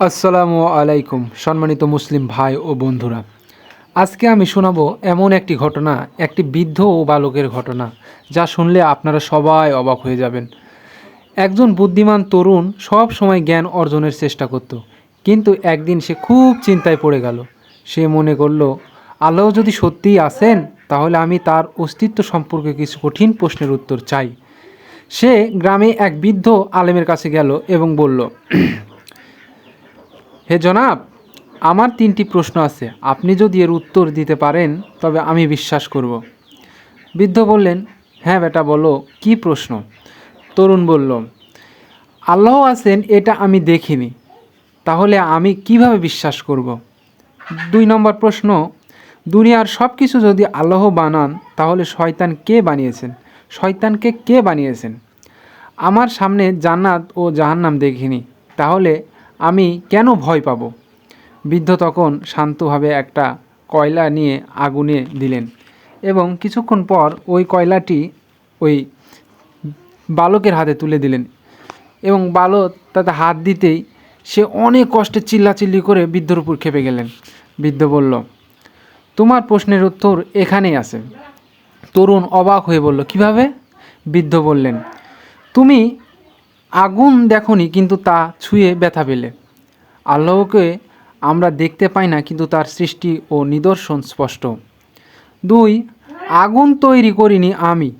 আসসালামু আলাইকুম, সম্মানিত মুসলিম ভাই ও বন্ধুরা। আজকে আমি শোনাবো এমন একটি ঘটনা, একটি বৃদ্ধ ও বালকের ঘটনা, যা শুনলে আপনারা সবাই অবাক হয়ে যাবেন। একজন বুদ্ধিমান তরুণ সব সময় জ্ঞান অর্জনের চেষ্টা করত, কিন্তু একদিন সে খুব চিন্তায় পড়ে গেল। সে মনে করল, আল্লাহ যদি সত্যিই আসেন তাহলে আমি তার অস্তিত্ব সম্পর্কে কিছু কঠিন প্রশ্নের উত্তর চাই। সে গ্রামে এক বৃদ্ধ আলেমের কাছে গেল এবং বলল হে জনাব, আমার তিনটি প্রশ্ন আছে। আপনি যদি এর উত্তর দিতে পারেন, তবে আমি বিশ্বাস করব। বৃদ্ধ বললেন হ্যাঁ বেটা, বলো, কি প্রশ্ন? তরুণ বলল, আল্লাহ আছেন, এটা আমি দেখিনি। তাহলে আমি কীভাবে বিশ্বাস করব? দুই নম্বর প্রশ্ন, দুনিয়ার সব কিছু যদি আল্লাহ বানান, তাহলে শয়তান কে বানিয়েছেন? শয়তানকে কে বানিয়েছেন? আমার সামনে জান্নাত ও জাহান্নাম দেখিনি। তাহলে আমি কেন ভয় পাব? বৃদ্ধ তখন শান্তভাবে একটা কয়লা নিয়ে আগুনে দিলেন এবং কিছুক্ষণ পর ওই কয়লাটি ওই বালকের হাতে তুলে দিলেন এবং বালক তাতে হাত দিতেই সে অনেক কষ্টে চিল্লাচিল্লি করে বৃদ্ধর উপর খেপে গেলেন। বৃদ্ধ বলল, তোমার প্রশ্নের উত্তর এখানেই আছে। তরুণ অবাক হয়ে বলল, কীভাবে? বৃদ্ধ বললেন, তুমি আগুন দেখনি, কিন্তু তা ছুঁয়ে ব্যথা পেলে। আল্লাহকে আমরা দেখতে পাই না, কিন্তু তার সৃষ্টি ও নিদর্শন স্পষ্ট। দুই, আগুন তৈরি করিনি আমি।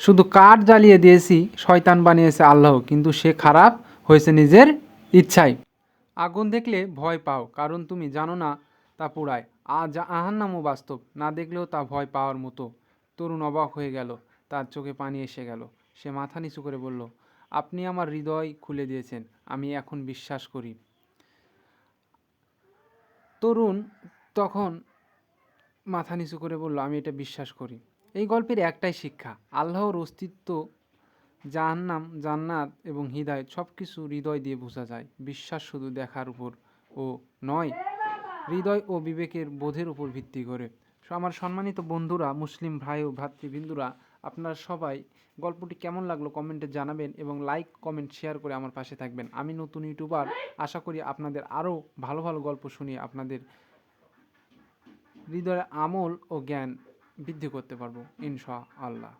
শুধু কাঠ জ্বালিয়ে দিয়েছি, শয়তান বানিয়েছে আল্লাহ, কিন্তু সে খারাপ হয়েছে নিজের ইচ্ছায়। আগুন দেখলে ভয় পাও, কারণ তুমি জানো না তা পোড়ায়। আজ আহার নামও বাস্তব, না দেখলেও তা ভয় পাওয়ার মতো। তরুণ অবাক হয়ে গেল, তার চোখে পানি এসে গেল। সে মাথা নিচু করে বলল আপনি আমার হৃদয় খুলে দিয়েছেন, আমি এখন বিশ্বাস করি। তরুণ তখন মাথা নিচু করে বলল, আমি এটা বিশ্বাস করি। এই গল্পের একটাই শিক্ষা, আল্লাহর অস্তিত্ব, জাহান্নাম, জান্নাত এবং হৃদয় সব কিছু হৃদয় দিয়ে বোঝা যায়। বিশ্বাস শুধু দেখার উপর ও নয়, হৃদয় ও বিবেকের বোধের উপর ভিত্তি করে। আমার সম্মানিত বন্ধুরা, মুসলিম ভাই ও ভাতৃবৃন্দুরা আপনারা সবাই গল্পটি কেমন লাগল কমেন্টে জানাবেন এবং লাইক কমেন্ট শেয়ার করে আমার পাশে থাকবেন। আমি নতুন ইউটিউবার, আশা করি আপনাদের আরও ভালো ভালো গল্প শুনিয়ে আপনাদের হৃদয়ের আমল ও জ্ঞান বৃদ্ধি করতে পারব ইনশা আল্লাহ